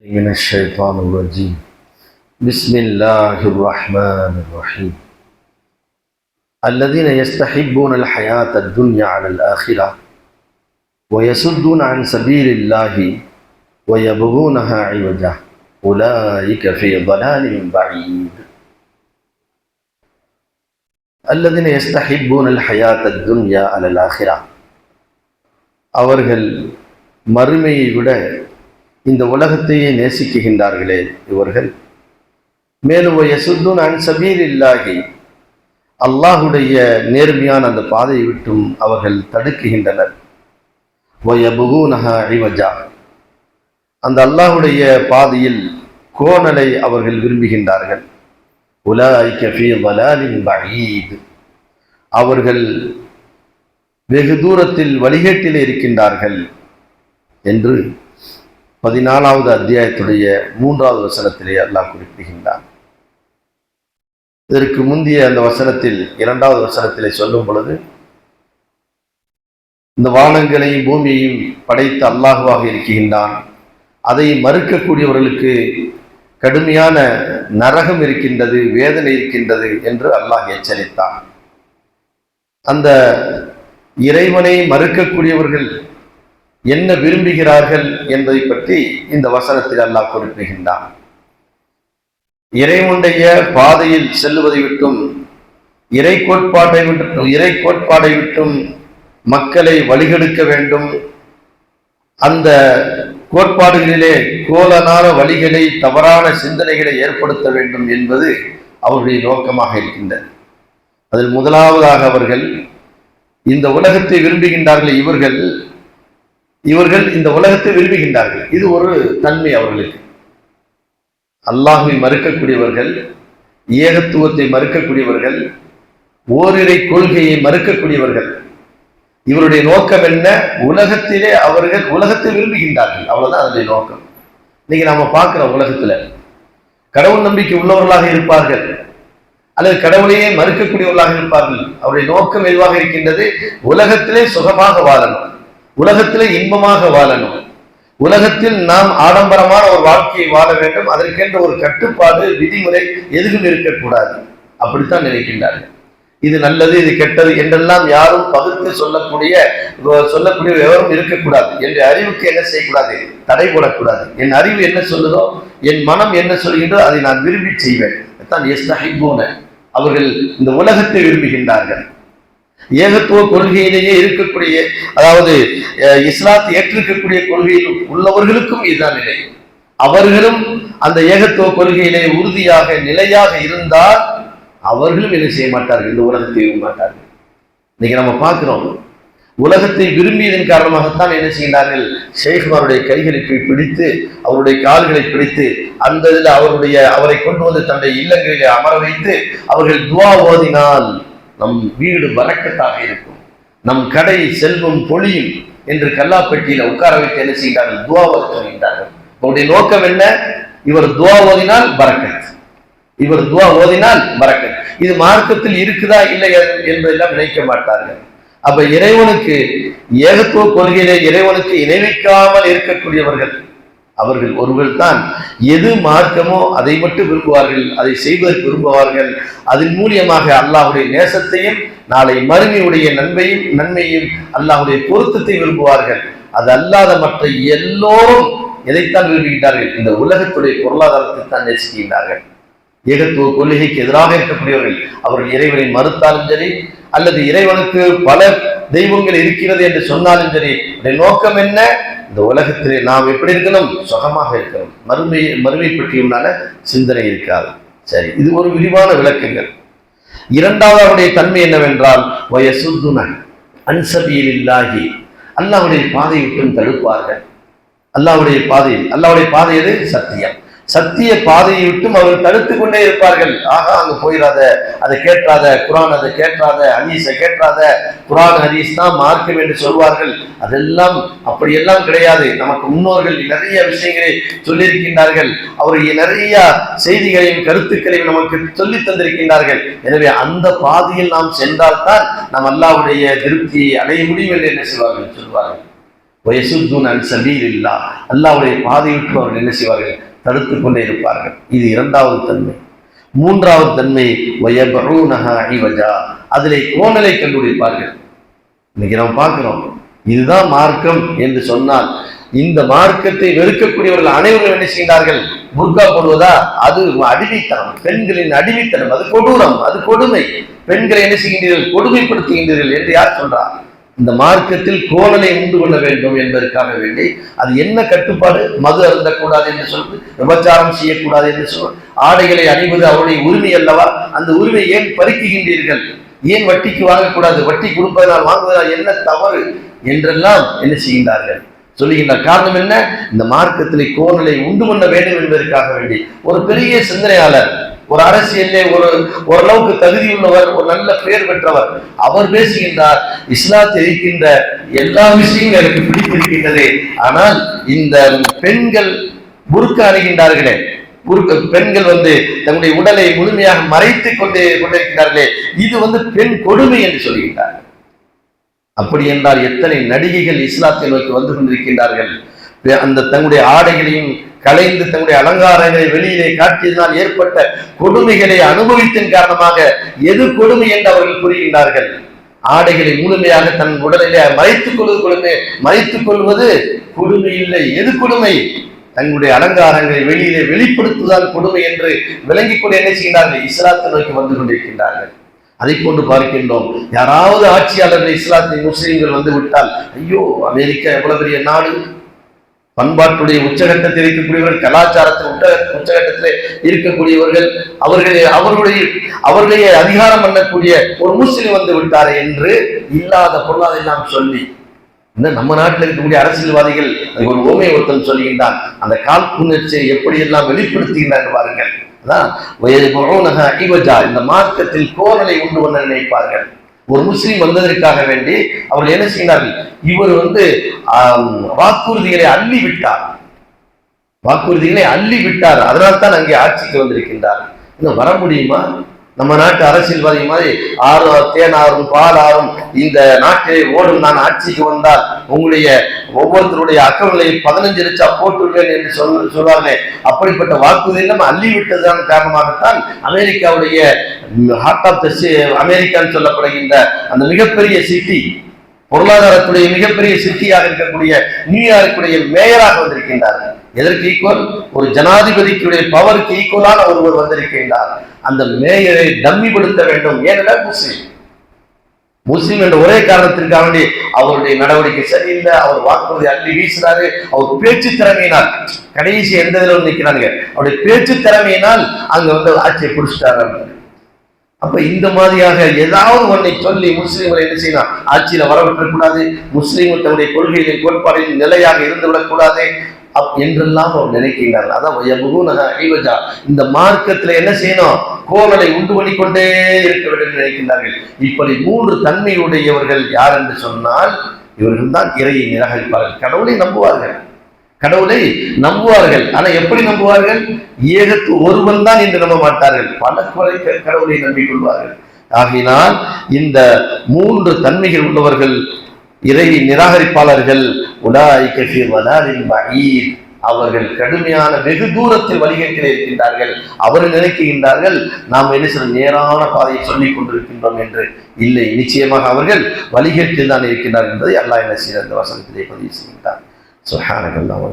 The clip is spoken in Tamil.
من الشيطان الرجيم بسم الله الرحمن الرحيم الذين يستحبون الحياة الدنيا على الآخرة ويصدون عن سبيل الله ويبغونها عوجا أولئك في ضلال بعيد الذين يستحبون الحياة الدنيا على الآخرة அவர்கள் மறுமையை விட இந்த உலகத்தையே நேசிக்குகின்றார்களே இவர்கள். மேலும் யசுத்துன் அன் சபீர் இல்லாகி அல்லாஹுடைய நேர்மையான அந்த பாதையை விட்டும் அவர்கள் தடுக்குகின்றனர். வயபுகூனஹா இவஜா. அந்த அல்லாஹுடைய பாதையில் கோணலை அவர்கள் விரும்புகின்றார்கள். அவர்கள் வெகு தூரத்தில் வழிகேட்டில் இருக்கின்றார்கள் என்று பதினாலாவது அத்தியாயத்துடைய மூன்றாவது வசனத்திலே அல்லாஹ் குறிப்பிடுகின்றான். இதற்கு முந்தைய அந்த வசனத்தில் இரண்டாவது வசனத்திலே சொல்லும் பொழுது இந்த வானங்களையும் பூமியையும் படைத்த அல்லாஹுவாக இருக்கின்றான். அதை மறுக்கக்கூடியவர்களுக்கு கடுமையான நரகம் இருக்கின்றது வேதனை இருக்கின்றது என்று அல்லாஹ் எச்சரித்தான். அந்த இறைவனை மறுக்கக்கூடியவர்கள் என்ன விரும்புகிறார்கள் என்பதை பற்றி இந்த வசனத்தில் அல்லாஹ் குறிப்பிடுகின்றான். இறைவனுடைய பாதையில் செல்லுவதை விட்டும் இறை கோட்பாட்டை விட்டும் இறை கோட்பாடை விட்டும் மக்களை வழிகெடுக்க வேண்டும். அந்த கோட்பாடுகளிலே கோலனான வழிகளை தவறான சிந்தனைகளை ஏற்படுத்த வேண்டும் என்பது அவருடைய நோக்கமாக இருக்கின்றது. அதில் முதலாவதாக அவர்கள் இந்த உலகத்தை விரும்புகின்றார்கள் இவர்கள் இவர்கள் இந்த உலகத்தை விரும்புகின்றார்கள். இது ஒரு தன்மை அவர்களுக்கு. அல்லாஹை மறுக்கக்கூடியவர்கள் ஏகத்துவத்தை மறுக்கக்கூடியவர்கள் ஓரிரை கொள்கையை மறுக்கக்கூடியவர்கள். இவருடைய நோக்கம் என்ன? உலகத்திலே அவர்கள் உலகத்தை விரும்புகின்றார்கள். அவ்வளவுதான் அதனுடைய நோக்கம். இன்னைக்கு நாம பார்க்கிறோம் உலகத்துல கடவுள் நம்பிக்கை உள்ளவர்களாக இருப்பார்கள். அல்லது கடவுளையே மறுக்கக்கூடியவர்களாக இருப்பார்கள். அவருடைய நோக்கம் எதுவாக இருக்கின்றது? உலகத்திலே சுகமாக வாழணும். உலகத்தில் இன்பமாக வாழணும். உலகத்தில் நாம் ஆடம்பரமான ஒரு வாழ்க்கையை வாழ வேண்டும். அதற்கென்ற ஒரு கட்டுப்பாடு விதிமுறை எதுவும் இருக்கக்கூடாது. அப்படித்தான் நினைக்கின்றார்கள். இது நல்லது இது கெட்டது என்றெல்லாம் யாரும் பகுத்து சொல்லக்கூடிய சொல்லக்கூடிய விவரம் இருக்கக்கூடாது. என்ற அறிவுக்கு என்ன செய்யக்கூடாது? தடை போடக்கூடாது. என் அறிவு என்ன சொல்லுதோ என் மனம் என்ன சொல்கின்றோ அதை நான் விரும்பி செய்வேன். தான் எஸ் அவர்கள் இந்த உலகத்தை விரும்புகின்றார்கள். ஏகத்துவ கொள்கையிலேயே இருக்கக்கூடிய அதாவது இஸ்லாத்தை ஏற்றிருக்கக்கூடிய கொள்கையில் உள்ளவர்களுக்கும் இதுதான் நிலை. அவர்களும் அந்த ஏகத்துவ கொள்கையிலே உறுதியாக நிலையாக இருந்தால் அவர்களும் என்ன செய்ய மாட்டார்கள்? இந்த உலகத்தை விரும்ப மாட்டார்கள். இன்னைக்கு நம்ம பார்க்கிறோம் உலகத்தை விரும்பியதன் காரணமாகத்தான் என்ன செய்கிறார்கள்? ஷேக்மாருடைய கைகளை பிடித்து அவருடைய கால்களை பிடித்து அந்த இதில் அவருடைய அவரை கொண்டு வந்து தன்னுடைய இல்லங்களிலே அமர வைத்து அவர்கள் துவா ஓதினால் நம் வீடு வரக்கத்தாக இருக்கும். நம் கடை செல்வம் பொழியும் என்று கல்லாப்பட்டியில உட்கார வைத்து என்ன செய்கிறார்கள் துவா ஓத சொல்கின்றார்கள் அவருடைய நோக்கம் என்ன? இவர் துவா ஓதினால் பறக்கத். இவர் துவா ஓதினால் பறக்கத். இது மார்க்கத்தில் இருக்குதா இல்லை என்பதெல்லாம் நினைக்க மாட்டார்கள். அப்ப இறைவனுக்கு ஏகத்துவ கொள்கையிலே இறைவனுக்கு இணைவிக்காமல் இருக்கக்கூடியவர்கள் அவர்கள் ஒருவர் தான் எது மார்க்கமோ அதை மட்டும் விரும்புவார்கள் அதை செய்வதற்கு விரும்புவார்கள். அதன் மூலியமாக அல்லாஹுடைய நேசத்தையும் நாளை மறுமையுடைய நன்மையும் நன்மையும் அல்லாஹுடைய பொருத்தத்தை விரும்புவார்கள். அது அல்லாத மற்ற எல்லோரும் எதைத்தான் விரும்புகின்றார்கள்? இந்த உலகத்துடைய பொருளாதாரத்தை தான் நேசிக்கின்றார்கள். ஏகத்துவ கொள்கைக்கு எதிராக இருக்கக்கூடியவர்கள். அவர்கள் இறைவனை மறுத்தாலும் சரி அல்லது இறைவனுக்கு பல தெய்வங்கள் இருக்கிறது என்று சொன்னாலும் சரி நோக்கம் என்ன? இந்த உலகத்திலே நாம் எப்படி இருக்கணும்? சுகமாக இருக்கணும். மறுமை மறுமை பற்றியும்னால சிந்தனை இருக்காது. சரி இது ஒரு விரிவான விளக்கங்கள். இரண்டாவது அவருடைய தன்மை என்னவென்றால் வயசுத்துன அன்சபியில் இல்லாகி அல்லாவுடைய பாதையை விட்டும் தடுப்பார்கள். அல்லாவுடைய பாதையில் அல்லாவுடைய பாதை எது? சத்தியம். சத்திய பாதையை விட்டும் அவர்கள் தடுத்து கொண்டே இருப்பார்கள். ஆகா அங்க போயிடாத அதை கேட்காத. குரான் அதை கேட்காத. ஹதீஸை கேட்காத. குரான் ஹதீஸ் தான் மார்க்கம் என்று சொல்வார்கள். அதெல்லாம் அப்படியெல்லாம் கிடையாது. நமக்கு முன்னோர்கள் நிறைய விஷயங்களை சொல்லியிருக்கின்றார்கள். அவர்கள் நிறைய செய்திகளையும் கருத்துக்களையும் நமக்கு சொல்லி தந்திருக்கின்றார்கள். எனவே அந்த பாதையில் நாம் சென்றால்தான் நாம் அல்லாவுடைய திருப்தியை அடைய முடியும் என்று என்ன செய்வார்கள்? சொல்வார்கள். வயசுத்தூன் அன் சபீர் இல்லா அல்லாவுடைய பாதையிட்டு அவர்கள் என்ன செய்வார்கள்? தடுத்து கொண்டே இருப்பார்கள். இது இரண்டாவது தன்மை. மூன்றாவது தன்மை வயபரூனஹ அதிலே கோணலை கண்டுபிடிப்பார்கள். இன்னைக்கு நாம் பார்க்கிறோம் இதுதான் மார்க்கம் என்று சொன்னால் இந்த மார்க்கத்தை வெறுக்கக்கூடியவர்கள் அனைவரும் என்ன செய்கிறார்கள் புர்கா போடுவதா? அது அடிமைத்தனம். பெண்களின் அடிமைத்தனம். அது கொடூரம் அது கொடுமை. பெண்களை என்ன செய்கின்றீர்கள்? கொடுமைப்படுத்துகின்றீர்கள் என்று யார் சொல்றார்? இந்த மார்க்கத்தில் கோணலை உண்டு கொள்ள வேண்டும் என்பதற்காக வேண்டி அது என்ன கட்டுப்பாடு? மது அருந்தக்கூடாது என்று சொல்வது விபச்சாரம் செய்யக்கூடாது என்று சொல் ஆடைகளை அணிவது அவருடைய உரிமை அல்லவா? அந்த உரிமை ஏன் பறிக்குகின்றீர்கள்? ஏன் வட்டிக்கு வாங்கக்கூடாது? வட்டி கொடுப்பதனால் வாங்குவதால் என்ன தவறு? என்றெல்லாம் என்ன செய்கின்றார்கள்? சொல்லுகின்ற காரணம் என்ன? இந்த மார்க்கத்திலே கோணலை உண்டு பண்ண வேண்டும் என்பதற்காக வேண்டி ஒரு பெரிய சிந்தனையாளர் ஒரு அரசியலே ஒரு ஓரளவுக்கு தகுதி உள்ளவர் ஒரு நல்ல பெயர் பெற்றவர். அவர் பேசுகின்றார் இஸ்லாத்தில் இருக்கின்ற எல்லா விஷயமும் எனக்கு பிடித்திருக்கின்றது. ஆனால் இந்த பெண்கள் புருக்க அணுகின்றார்களே. பெண்கள் வந்து தங்களுடைய உடலை முழுமையாக மறைத்துக் கொண்டே கொண்டிருக்கிறார்களே. இது வந்து பெண் கொடுமை என்று சொல்கின்றார். அப்படி என்றால் எத்தனை நடிகைகள் இஸ்லாத்தை நோக்கி வந்து கொண்டிருக்கின்றார்கள்? அந்த தங்களுடைய ஆடைகளையும் கலைந்து தன்னுடைய அலங்காரங்களை வெளியிலே காட்டியதனால் ஏற்பட்ட கொடுமைகளை அனுபவித்தின் காரணமாக எது கொடுமை என்று அவர்கள் கூறுகின்றார்கள் ஆடைகளை முழுமையாக தன் உடலிலே மறைத்துக் கொள்வது கொடுமை மறைத்துக் கொள்வது கொடுமை இல்லை. எது கொடுமை? தங்களுடைய அலங்காரங்களை வெளியிலே வெளிப்படுத்துவதால் கொடுமை என்று விளங்கிக் கொண்டு என்ன செய்கிறார்கள் இஸ்லாத்தை நோக்கி வந்து கொண்டிருக்கின்றார்கள். அதை கொண்டு பார்க்கின்றோம். யாராவது ஆட்சியாளர்கள் இஸ்லாத்தை முஸ்லீம்கள் வந்து விட்டால் ஐயோ அமெரிக்கா எவ்வளவு பெரிய நாடு பண்பாட்டுடைய உச்சகட்டத்தில் இருக்கக்கூடியவர்கள் கலாச்சாரத்தில் உச்ச உச்சகட்டத்தில் இருக்கக்கூடியவர்கள் அவர்களை அவர்களுடைய அவர்களையே அதிகாரம் பண்ணக்கூடிய ஒரு முஸ்லிம் வந்து விட்டாரே என்று இல்லாத பொருளாதாரம் நாம் சொல்லி இன்னும் நம்ம நாட்டில் இருக்கக்கூடிய அரசியல்வாதிகள் ஒரு ஓமை ஒருத்தன் சொல்லுகின்றான் அந்த காழ்ப்புணர்ச்சியை எப்படியெல்லாம் வெளிப்படுத்துகின்றார் பாருங்கள். அதான் இந்த மார்க்கத்தில் கோரலை உண்டு பண்ண நினைப்பார்கள். ஒரு முஸ்லீம் வந்ததற்காக வேண்டி அவர்கள் என்ன செய்தார்கள்? இவர் வந்து வாக்குறுதிகளை அள்ளி விட்டார் வாக்குறுதிகளை அள்ளி விட்டார் அதனால் தான் அங்கே ஆட்சிக்கு வந்திருக்கின்றார். இன்னும் வர முடியுமா? நம்ம நாட்டு அரசியல்வாதி மாதிரி ஆறு தேன் ஆறும் பால் ஆறும் இந்த நாட்டிலே ஓடும். நான் ஆட்சிக்கு வந்தால் உங்களுடைய ஒவ்வொருத்தருடைய அக்கவுண்ட்லை பதினஞ்சு லட்சம் போட்டுள்ளேன் என்று சொல் சொல்வார்களே. அப்படிப்பட்ட வாக்குறுதி நம்ம அள்ளி காரணமாகத்தான் அமெரிக்காவுடைய ஹார்ட் ஆஃப் த அமெரிக்கான்னு சொல்லப்படுகின்ற அந்த மிகப்பெரிய சிட்டி பொருளாதாரத்துடைய மிகப்பெரிய சிட்டியாக இருக்கக்கூடிய நியூயார்க்குடைய மேயராக வந்திருக்கின்றார். எதற்கு ஈக்குவல் ஒரு ஜனாதிபதிக்குடைய பவருக்கு ஈக்குவலான ஒருவர் வந்திருக்கின்றார். அந்த மேயரை டம்மிப்படுத்த வேண்டும். ஏனென்றால் முஸ்லீம். முஸ்லீம் என்ற ஒரே காரணத்திற்காக வேண்டி அவருடைய நடவடிக்கை சரியில்லை அவர் வாக்குறுதி அள்ளி வீசுறாரு அவர் பேச்சு திறமையினால் கடைசி எந்த இதில் நிற்கிறாங்க அவருடைய பேச்சு திறமையினால் அங்க வந்து ஆட்சியை பிடிச்சிட்டாரு அப்ப இந்த மாதிரியாக ஏதாவது ஒன்றை சொல்லி முஸ்லீம்களை என்ன செய்யணும்? ஆட்சியில வரவிட்டக்கூடாது முஸ்லீம்கள் தன்னுடைய கொள்கைகளின் கோட்பாடுகளின் நிலையாக இருந்து விடக்கூடாது அப் என்றெல்லாம் அவர் நினைக்கிறார்கள் அதான் ஐவஜா. இந்த மார்க்கத்துல என்ன செய்யணும்? கோவலை உண்டு பண்ணிக்கொண்டே இருக்க வேண்டும் நினைக்கின்றார்கள். இப்படி மூன்று தன்மையுடையவர்கள் யார் என்று சொன்னால் இவர்கள் தான் இறையை நிராகரிப்பார்கள். கடவுளை நம்புவார்கள். கடவுளை நம்புவார்கள். ஆனா எப்படி நம்புவார்கள்? ஏகத்து ஒருவன் தான் என்று நம்ப மாட்டார்கள். பல குறை கடவுளை நம்பிக்கொள்வார்கள் ஆகினால் இந்த மூன்று தன்மைகள் உள்ளவர்கள் இறை நிராகரிப்பாளர்கள் உலாய் கஃபீர் வலாலின் பஈர் அவர்கள் கடுமையான வெகு தூரத்தில் வழிகேட்டில் இருக்கின்றார்கள். அவர்கள் நினைக்கின்றார்கள் நாம் என்ன சில நேரான பாதையை சொல்லிக் கொண்டிருக்கின்றோம் என்று. இல்லை நிச்சயமாக அவர்கள் வழிகேட்டில் தான் இருக்கின்றார் என்பதை அல்லாஹ் என்ன செய்த அந்த வசனத்திலே பதிவு செய்கின்றார் சுஹானகல்லாம்